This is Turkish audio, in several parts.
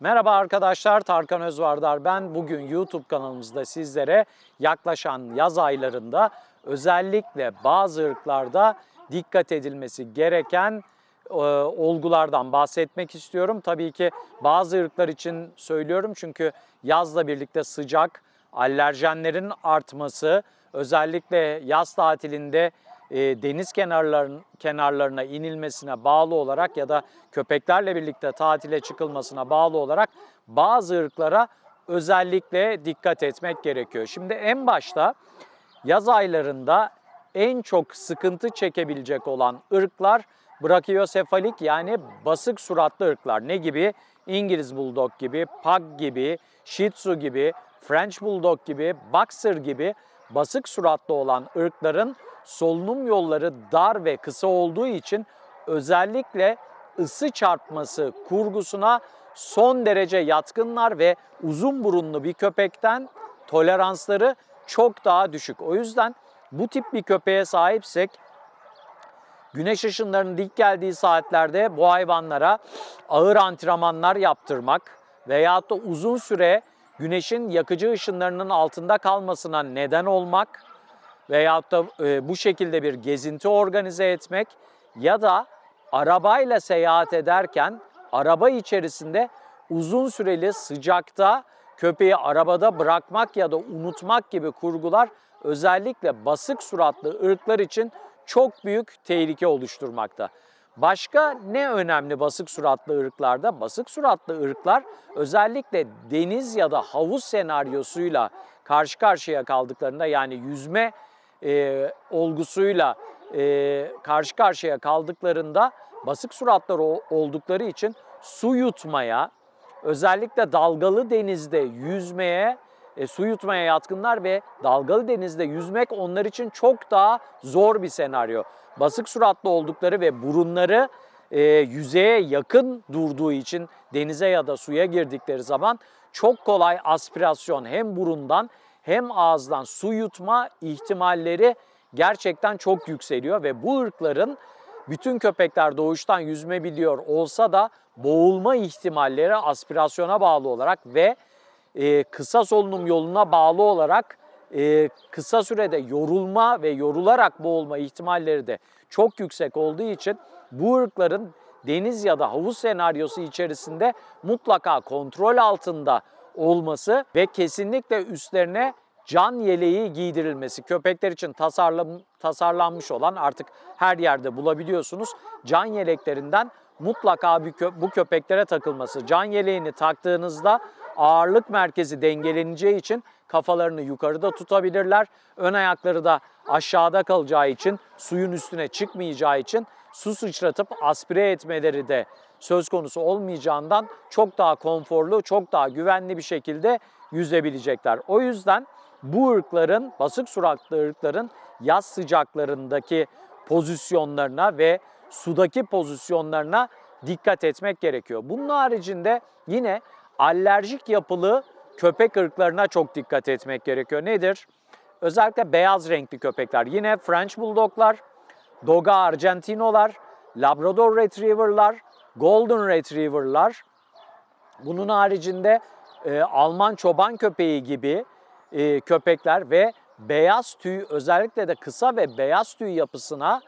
Merhaba arkadaşlar, Tarkan Özvardar ben. Bugün YouTube kanalımızda sizlere yaklaşan yaz aylarında özellikle bazı ırklarda dikkat edilmesi gereken e, olgulardan bahsetmek istiyorum. Tabii ki bazı ırklar için söylüyorum çünkü yazla birlikte sıcak, alerjenlerin artması, özellikle yaz tatilinde e, deniz kenarların, kenarlarına inilmesine bağlı olarak ya da köpeklerle birlikte tatile çıkılmasına bağlı olarak bazı ırklara özellikle dikkat etmek gerekiyor. Şimdi en başta yaz aylarında en çok sıkıntı çekebilecek olan ırklar brachiosefalik yani basık suratlı ırklar. Ne gibi? İngiliz Bulldog gibi, Pug gibi, Shih Tzu gibi, French Bulldog gibi, Boxer gibi basık suratlı olan ırkların solunum yolları dar ve kısa olduğu için özellikle ısı çarpması kurgusuna son derece yatkınlar ve uzun burunlu bir köpekten toleransları çok daha düşük. O yüzden bu tip bir köpeğe sahipsek güneş ışınlarının dik geldiği saatlerde bu hayvanlara ağır antrenmanlar yaptırmak veyahut da uzun süre güneşin yakıcı ışınlarının altında kalmasına neden olmak veyahut da e, bu şekilde bir gezinti organize etmek ya da arabayla seyahat ederken araba içerisinde uzun süreli sıcakta köpeği arabada bırakmak ya da unutmak gibi kurgular özellikle basık suratlı ırklar için çok büyük tehlike oluşturmakta. Başka ne önemli basık suratlı ırklarda? Basık suratlı ırklar özellikle deniz ya da havuz senaryosuyla karşı karşıya kaldıklarında yani yüzme e, olgusuyla e, karşı karşıya kaldıklarında basık suratlar oldukları için su yutmaya, özellikle dalgalı denizde yüzmeye, e, su yutmaya yatkınlar ve dalgalı denizde yüzmek onlar için çok daha zor bir senaryo. Basık suratlı oldukları ve burunları e, yüzeye yakın durduğu için denize ya da suya girdikleri zaman çok kolay aspirasyon hem burundan hem ağızdan su yutma ihtimalleri gerçekten çok yükseliyor ve bu ırkların bütün köpekler doğuştan yüzme biliyor olsa da boğulma ihtimalleri aspirasyona bağlı olarak ve e, kısa solunum yoluna bağlı olarak e, kısa sürede yorulma ve yorularak boğulma ihtimalleri de çok yüksek olduğu için bu ırkların deniz ya da havuz senaryosu içerisinde mutlaka kontrol altında olması ve kesinlikle üstlerine can yeleği giydirilmesi. Köpekler için tasarlam, tasarlanmış olan artık her yerde bulabiliyorsunuz. Can yeleklerinden mutlaka bu köpeklere takılması. Can yeleğini taktığınızda ağırlık merkezi dengeleneceği için kafalarını yukarıda tutabilirler. Ön ayakları da aşağıda kalacağı için, suyun üstüne çıkmayacağı için su sıçratıp aspire etmeleri de söz konusu olmayacağından çok daha konforlu, çok daha güvenli bir şekilde yüzebilecekler. O yüzden bu ırkların, basık suratlı ırkların yaz sıcaklarındaki pozisyonlarına ve sudaki pozisyonlarına dikkat etmek gerekiyor. Bunun haricinde yine alerjik yapılı köpek ırklarına çok dikkat etmek gerekiyor. Nedir? Özellikle beyaz renkli köpekler. Yine French Bulldoglar, Doga Argentino'lar, Labrador Retriever'lar, Golden Retriever'lar. Bunun haricinde e, Alman çoban köpeği gibi e, köpekler ve beyaz tüy özellikle de kısa ve beyaz tüy yapısına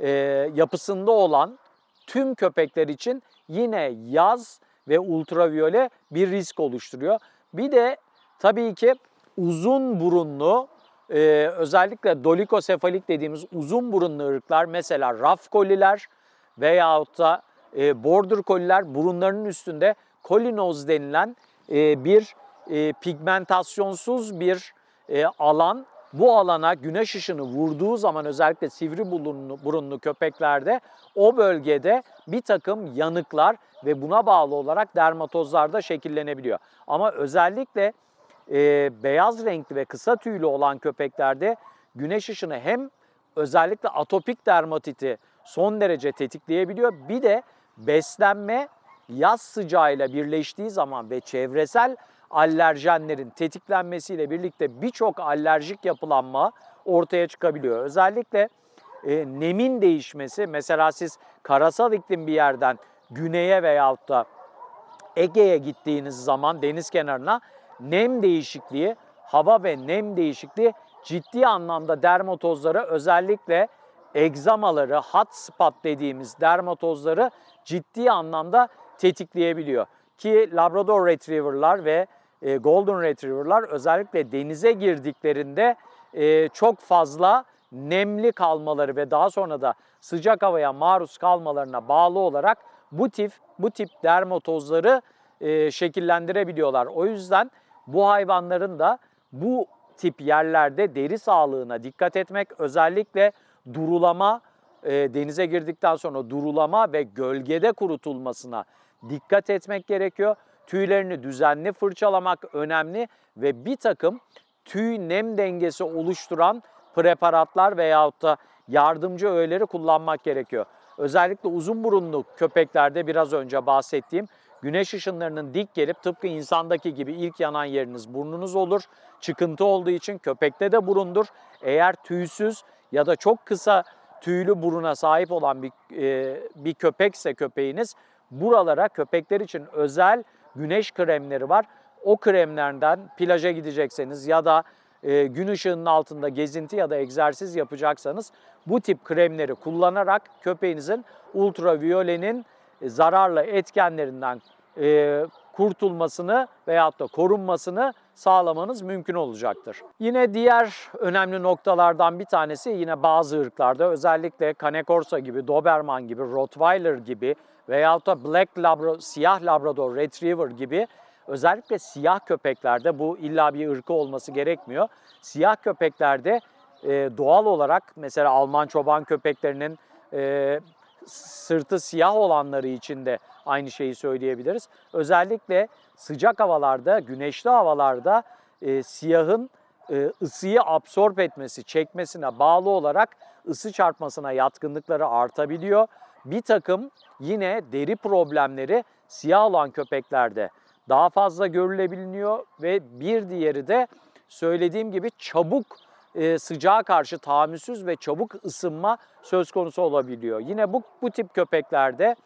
e, yapısında olan tüm köpekler için yine yaz ve ultraviyole bir risk oluşturuyor. Bir de tabii ki uzun burunlu e, özellikle dolikosefalik dediğimiz uzun burunlu ırklar mesela raf koliler veyahut da e, border koliler burunlarının üstünde kolinoz denilen e, bir e, pigmentasyonsuz bir alan. Bu alana güneş ışını vurduğu zaman özellikle sivri burunlu, burunlu köpeklerde o bölgede bir takım yanıklar ve buna bağlı olarak dermatozlar da şekillenebiliyor. Ama özellikle e, beyaz renkli ve kısa tüylü olan köpeklerde güneş ışını hem özellikle atopik dermatiti son derece tetikleyebiliyor. Bir de beslenme yaz sıcağıyla birleştiği zaman ve çevresel alerjenlerin tetiklenmesiyle birlikte birçok alerjik yapılanma ortaya çıkabiliyor. Özellikle e, nemin değişmesi mesela siz karasal iklim bir yerden güneye veyahut da Ege'ye gittiğiniz zaman deniz kenarına nem değişikliği, hava ve nem değişikliği ciddi anlamda dermatozları özellikle egzamaları, hot spot dediğimiz dermatozları ciddi anlamda tetikleyebiliyor. Ki Labrador Retriever'lar ve e, Golden Retriever'lar özellikle denize girdiklerinde e, çok fazla nemli kalmaları ve daha sonra da sıcak havaya maruz kalmalarına bağlı olarak bu tip bu tip dermatozları e, şekillendirebiliyorlar. O yüzden bu hayvanların da bu tip yerlerde deri sağlığına dikkat etmek özellikle durulama e, denize girdikten sonra durulama ve gölgede kurutulmasına dikkat etmek gerekiyor. Tüylerini düzenli fırçalamak önemli ve bir takım tüy nem dengesi oluşturan preparatlar veyahut da yardımcı öğeleri kullanmak gerekiyor. Özellikle uzun burunlu köpeklerde biraz önce bahsettiğim güneş ışınlarının dik gelip tıpkı insandaki gibi ilk yanan yeriniz burnunuz olur. Çıkıntı olduğu için köpekte de burundur. Eğer tüysüz ya da çok kısa tüylü buruna sahip olan bir, e, bir köpekse köpeğiniz buralara köpekler için özel güneş kremleri var. O kremlerden plaja gidecekseniz ya da e, gün ışığının altında gezinti ya da egzersiz yapacaksanız bu tip kremleri kullanarak köpeğinizin ultraviyolenin e, zararlı etkenlerinden e, kurtulmasını veyahut da korunmasını sağlamanız mümkün olacaktır. Yine diğer önemli noktalardan bir tanesi yine bazı ırklarda özellikle Cane Corso gibi, Doberman gibi, Rottweiler gibi veyahut da Black Labrador, siyah Labrador Retriever gibi özellikle siyah köpeklerde bu illa bir ırkı olması gerekmiyor. Siyah köpeklerde e, doğal olarak mesela Alman çoban köpeklerinin e, sırtı siyah olanları için de aynı şeyi söyleyebiliriz. Özellikle sıcak havalarda, güneşli havalarda e, siyahın e, ısıyı absorb etmesi, çekmesine bağlı olarak ısı çarpmasına yatkınlıkları artabiliyor. Bir takım yine deri problemleri siyah olan köpeklerde daha fazla görülebiliyor ve bir diğeri de söylediğim gibi çabuk e, sıcağa karşı tahammülsüz ve çabuk ısınma söz konusu olabiliyor. Yine bu, bu tip köpeklerde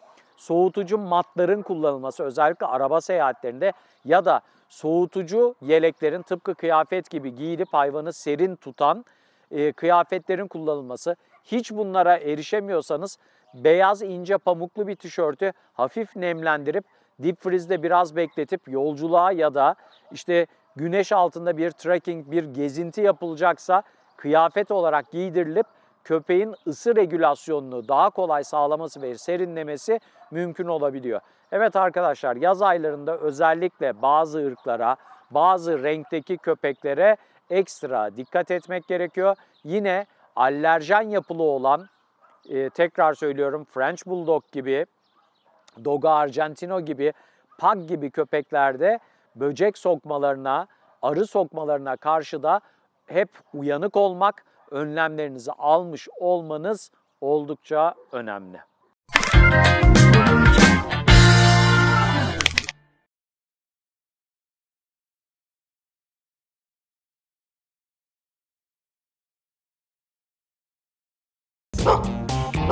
soğutucu matların kullanılması özellikle araba seyahatlerinde ya da soğutucu yeleklerin tıpkı kıyafet gibi giyilip hayvanı serin tutan e, kıyafetlerin kullanılması. Hiç bunlara erişemiyorsanız beyaz ince pamuklu bir tişörtü hafif nemlendirip deep freeze'de biraz bekletip yolculuğa ya da işte güneş altında bir trekking, bir gezinti yapılacaksa kıyafet olarak giydirilip köpeğin ısı regülasyonunu daha kolay sağlaması ve serinlemesi mümkün olabiliyor. Evet arkadaşlar yaz aylarında özellikle bazı ırklara, bazı renkteki köpeklere ekstra dikkat etmek gerekiyor. Yine alerjen yapılı olan, e, tekrar söylüyorum French Bulldog gibi, Dogo Argentino gibi, Pug gibi köpeklerde böcek sokmalarına, arı sokmalarına karşı da hep uyanık olmak, önlemlerinizi almış olmanız oldukça önemli.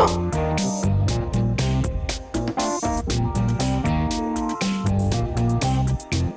Bye.